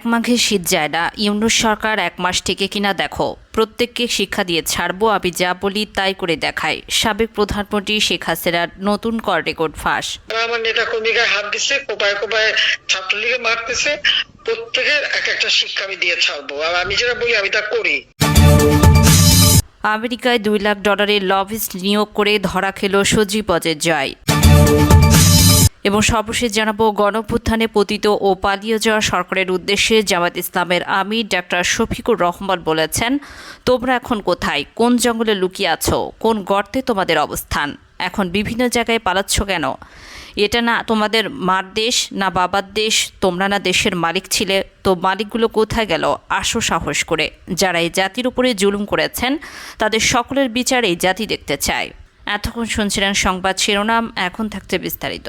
এক মাঘে শীত যায় না। ইউনুস সরকার এক মাস থেকে কিনা দেখো। প্রত্যেককে শিক্ষা দিয়ে ছাড়বো আমি যা বলি তাই করে দেখাই সাবেক প্রধানমন্ত্রী শেখ হাসিনার নতুন কর রেকর্ড ফাঁস। আমার নেতা হাত দিচ্ছে কোপায় কোপায় ছাত্রলীগে মারতেছে প্রত্যেকের এক একটা শিক্ষা আমি দিয়ে ছাড়বো। আর আমি যেটা বলি আমি তা করি। আমেরিকায় দুই লাখ ডলারের লবিস্ট নিয়োগ করে ধরা খেল সজীব অজের জয়। এবং সর্বশেষ জানাব গণপুত্থানে পতিত ও পালিয়ে যাওয়া সরকারের উদ্দেশ্যে জামাত ইসলামের আমির ডাক্তার শফিকুর রহমান বলেছেন, তোমরা এখন কোথায়? কোন জঙ্গলে লুকিয়ে আছো? কোন গর্তে তোমাদের অবস্থান? এখন বিভিন্ন জায়গায় পালাচ্ছ কেন? এটা না তোমাদের মার দেশ না বাবার দেশ? তোমরা না দেশের মালিক ছিলে? তো মালিকগুলো কোথায় গেল? আসো সাহস করে। যারা এই জাতির উপরে জুলুম করেছেন, তাদের সকলের বিচার জাতি দেখতে চায়। এতক্ষণ শুনছিলেন সংবাদ শিরোনাম, এখন থাকছে বিস্তারিত।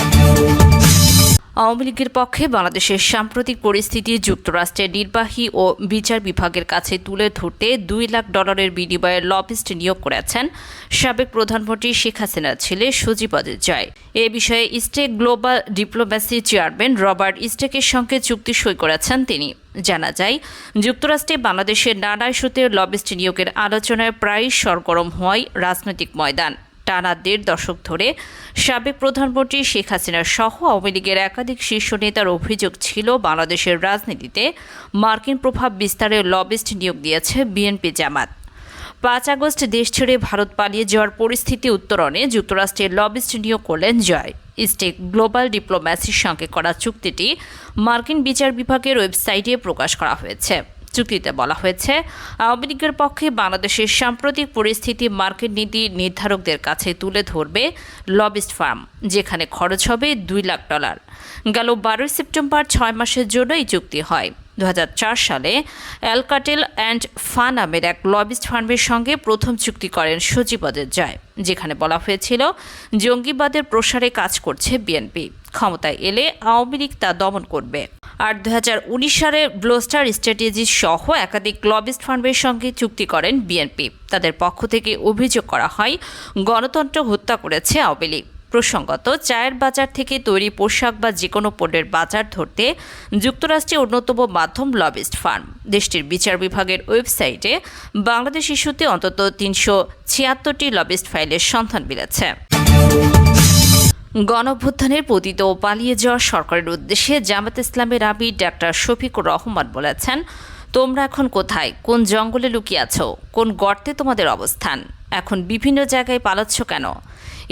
আওয়ামী লীগের পক্ষে বাংলাদেশের সাম্প্রতিক পরিস্থিতি যুক্তরাষ্ট্রের নির্বাহী ও বিচার বিভাগের কাছে তুলে ধরতে দুই লাখ ডলারের বিনিময়ে লবিস্ট নিয়োগ করেছেন সাবেক প্রধানমন্ত্রী শেখ হাসিনার ছেলে সজীব জয় এ বিষয়ে Estech global diplomacy chairman Robert ইস্টেকের সঙ্গে চুক্তি সই করেছেন তিনি। জানা যায়, যুক্তরাষ্ট্রে বাংলাদেশের নানা ইস্যুতে লবিস্ট নিয়োগের আলোচনায় প্রায় সরগরম হয় রাজনৈতিক ময়দান। টানা দেড় দশক ধরে সাবেক প্রধানমন্ত্রী শেখ হাসিনার সহ আওয়ামী লীগের একাধিক শীর্ষ নেতার অভিযোগ ছিল, বাংলাদেশের রাজনীতিতে মার্কিন প্রভাব বিস্তারে লবিস্ট নিয়োগ দিয়েছে বিএনপি জামাত। পাঁচ আগস্ট দেশ ছেড়ে ভারত পালিয়ে যাওয়ার পরিস্থিতি উত্তরণে যুক্তরাষ্ট্রের লবিস্ট নিয়োগ করলেন জয়। স্টেক গ্লোবাল ডিপ্লোম্যাসির সঙ্গে করা চুক্তিটি মার্কিন বিচার বিভাগের ওয়েবসাইটে প্রকাশ করা হয়েছে। চুক্তিতে বলা হয়েছে। আওয়ামী লীগের পক্ষে বাংলাদেশের সাম্প্রতিক পরিস্থিতি মার্কেট নীতি নির্ধারকদের কাছে তুলে ধরবে লবিস্ট ফার্ম, যেখানে খরচ হবে দুই লাখ ডলার। গেল বারোই সেপ্টেম্বর ছয় মাসের জন্য এই চুক্তি হয়। দু হাজার চার সালে অ্যালকাটেল অ্যান্ড ফা নামের এক লবিস্ট ফার্মের সঙ্গে প্রথম চুক্তি করেন সচিবদের জয়, যেখানে বলা হয়েছিল, জঙ্গিবাদের প্রসারে কাজ করছে বিএনপি। ক্ষমতায় এলে আওয়ামী লীগ তা দমন করবে। আর দুই হাজার উনিশ সালে ব্লোস্টার স্ট্র্যাটেজি সহ একাধিক লবিস্ট ফার্মের সঙ্গে চুক্তি করেন বিএনপি। তাদের পক্ষ থেকে অভিযোগ করা হয়, গণতন্ত্র হত্যা করেছে আওয়ামী লীগ। প্রসঙ্গত, চায়ের বাজার থেকে তৈরি পোশাক বা যে কোনো পণ্যের বাজার ধরতে যুক্তরাষ্ট্রের অন্যতম মাধ্যম লবিস্ট ফার্ম। দেশটির বিচার বিভাগের ওয়েবসাইটে বাংলাদেশ ইস্যুতে অন্তত তিনশো ছিয়াত্তরটি লবিস্ট ফাইলের সন্ধান মিলেছে। গণভ্যুত্থানের পতিত ও পালিয়ে যাওয়া সরকারের উদ্দেশ্যে জামাত ইসলামের আমির ডাক্তার শফিকুর রহমান বলেছেন, তোমরা এখন কোথায়? কোন জঙ্গলে লুকিয়ে আছো? কোন গর্তে তোমাদের অবস্থান? এখন বিভিন্ন জায়গায় পালাচ্ছ কেন?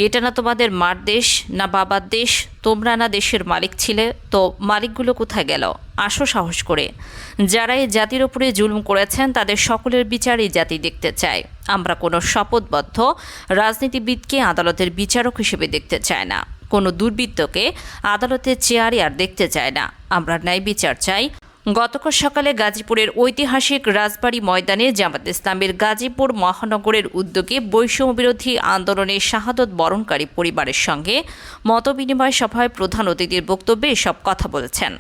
এটা না তোমাদের মার দেশ, না বাবার দেশ, তোমরা না দেশের মালিক ছিলে, তো মালিকগুলো কোথায় গেল? আসো সাহস করে। যারা এই জাতির উপরে জুলুম করেছেন, তাদের সকলের বিচার এই জাতি দেখতে চায়। আমরা কোনো শপথবদ্ধ রাজনীতিবিদকে আদালতের বিচারক হিসেবে দেখতে চাই না। কোনো দুর্বৃত্তকে আদালতের চেয়ারে আর দেখতে চায় না। আমরা ন্যায় বিচার চাই গতকাল সকালে গাজীপুরের ঐতিহাসিক রাজবাড়ী ময়দানে জামাত ইসলামের গাজীপুর মহানগরের উদ্যোগে বৈষম্য বিরোধী আন্দোলনে শাহাদত বরণকারী পরিবারের সঙ্গে মতবিনিময় সভায় প্রধান অতিথির বক্তব্যে এসব কথা বলেছেন।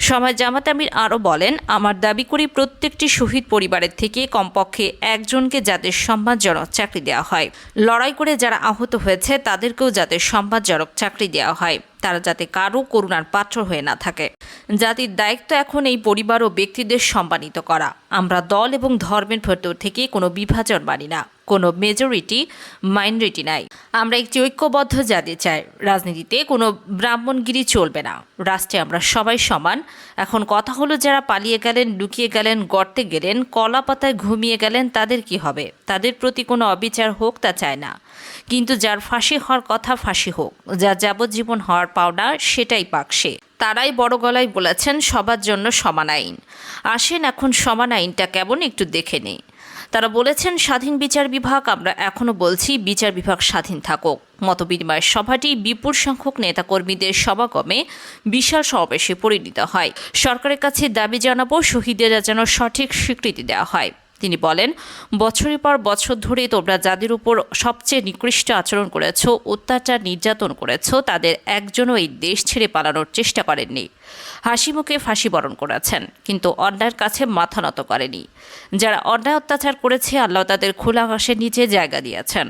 সময় জামাত আমির আরও বলেন, আমার দাবি করি প্রত্যেকটি শহীদ পরিবারের থেকে কমপক্ষে একজনকে যাদের সম্মানজনক চাকরি দেওয়া হয়। লড়াই করে যারা আহত হয়েছে তাদেরকেও যাতে সম্মানজনক চাকরি দেওয়া হয়। তারা যাতে কারও করুণার পাত্র হয়ে না থাকে। জাতির দায়িত্ব এখন এই পরিবার ও ব্যক্তিদের সম্মানিত করা। আমরা দল এবং ধর্মের ভেতর থেকে কোনো বিভাজন মানি না। কোনো মেজরিটি মাইনরিটি নাই। আমরা একটি ঐক্যবদ্ধ জাতি চাই। রাজনীতিতে কোনো ব্রাহ্মণগিরি চলবে না। রাষ্ট্রে আমরা সবাই সমান। এখন কথা হলো যারা পালিয়ে গেলেন, লুকিয়ে গেলেন, গর্তে গেলেন, কলা পাতায় ঘুমিয়ে গেলেন, তাদের কি হবে? তাদের প্রতি কোনো অবিচার হোক তা চায় না। কিন্তু যার ফাঁসি হওয়ার কথা ফাঁসি হোক যা যাবজ্জীবন হওয়ার পাওনা সেটাই পাক সে। তারাই বড় গলায় বলেছেন, সবার জন্য সমান আইন। আসেন এখন সমান আইনটা কেমন একটু দেখে নেই। তারা বলেছেন, স্বাধীন বিচার বিভাগ, আমরা এখনও বলছি, বিচার বিভাগ স্বাধীন থাকুক। মতবিনিময় সভাটি বিপুল সংখ্যক নেতাকর্মীদের সমাগমে বিশাল সমাবেশে পরিণত হয়। সরকারের কাছে দাবি জানাব, শহীদেরা যেন সঠিক স্বীকৃতি দেওয়া হয়। তিনি বলেন, বছরের পর বছর ধরে তোমরা যাদের উপর সবচেয়ে নিকৃষ্ট আচরণ করেছ, অত্যাচার নির্যাতন করেছ, তাদের একজনও এই দেশ ছেড়ে পালানোর চেষ্টা করেননি। হাসি মুখে ফাঁসি বরণ করেছেন, কিন্তু অন্যায়ের কাছে মাথা নত করেনি। যারা অন্যায় অত্যাচার করেছে, আল্লাহ তাদের খোলা আকাশের নিচে জায়গা দিয়েছেন।